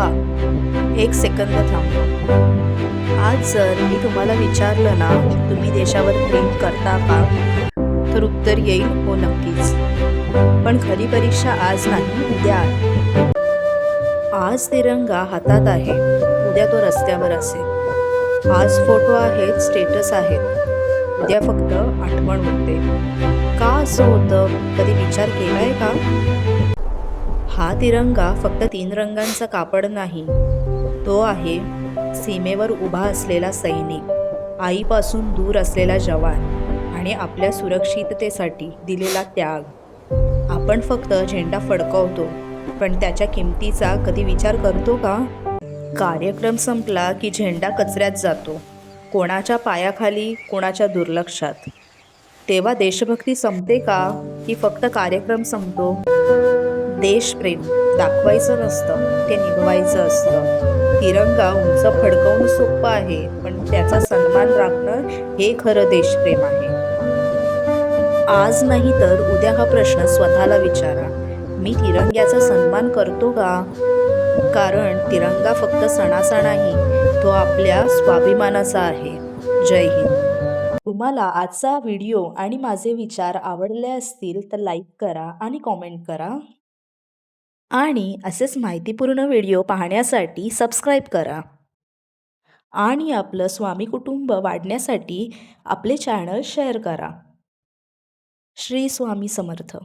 थांबा. एक सेकंद थांबा. आज जर मी तुम्हाला विचारलं ना तुम्ही देशावर प्रेम करता का? तर उत्तर येईल हो नक्कीच. पण खरी परीक्षा आज नाही उद्या आहे. आज तिरंगा हातात आहे उद्या तो रस्त्यावर असेल. आज फोटो आहेत स्टेटस आहेत. उद्या फक्त आठवण होते. का असं होतं? कधी विचार केलाय का? हा तिरंगा फक्त तीन रंगांचा कापड नाही तो आहे सीमेवर उभा असलेला सैनिक आईपासून दूर असलेला जवान आणि आपल्या सुरक्षिततेसाठी दिलेला त्याग. आपण फक्त झेंडा फडकवतो पण त्याच्या किमतीचा कधी विचार करतो का? कार्यक्रम संपला की झेंडा कचऱ्यात जातो कोणाच्या पायाखाली कोणाच्या दुर्लक्षात. तेव्हा देशभक्ती संपते का? की फक्त कार्यक्रम संपतो? देशप्रेम दाखवायचं नसतं ते निभवायचं असतं. तिरंगा उंच फडकवणं सोपं आहे पण त्याचा सन्मान राखणं हे खरं देशप्रेम आहे. आज नाही तर उद्या हा प्रश्न स्वतःला विचारा. मी तिरंग्याचा सन्मान करतो का? कारण तिरंगा फक्त सणाचा नाही तो आपल्या स्वाभिमानाचा आहे. जय हिंद. तुम्हाला आजचा व्हिडिओ आणि माझे विचार आवडले असतील तर लाईक करा आणि कॉमेंट करा. आणि असेच माहितीपूर्ण व्हिडिओ पाहण्यासाठी सबस्क्राईब करा. आणि आपलं स्वामी कुटुंब वाढण्यासाठी आपले चॅनल शेअर करा. श्री स्वामी समर्थ.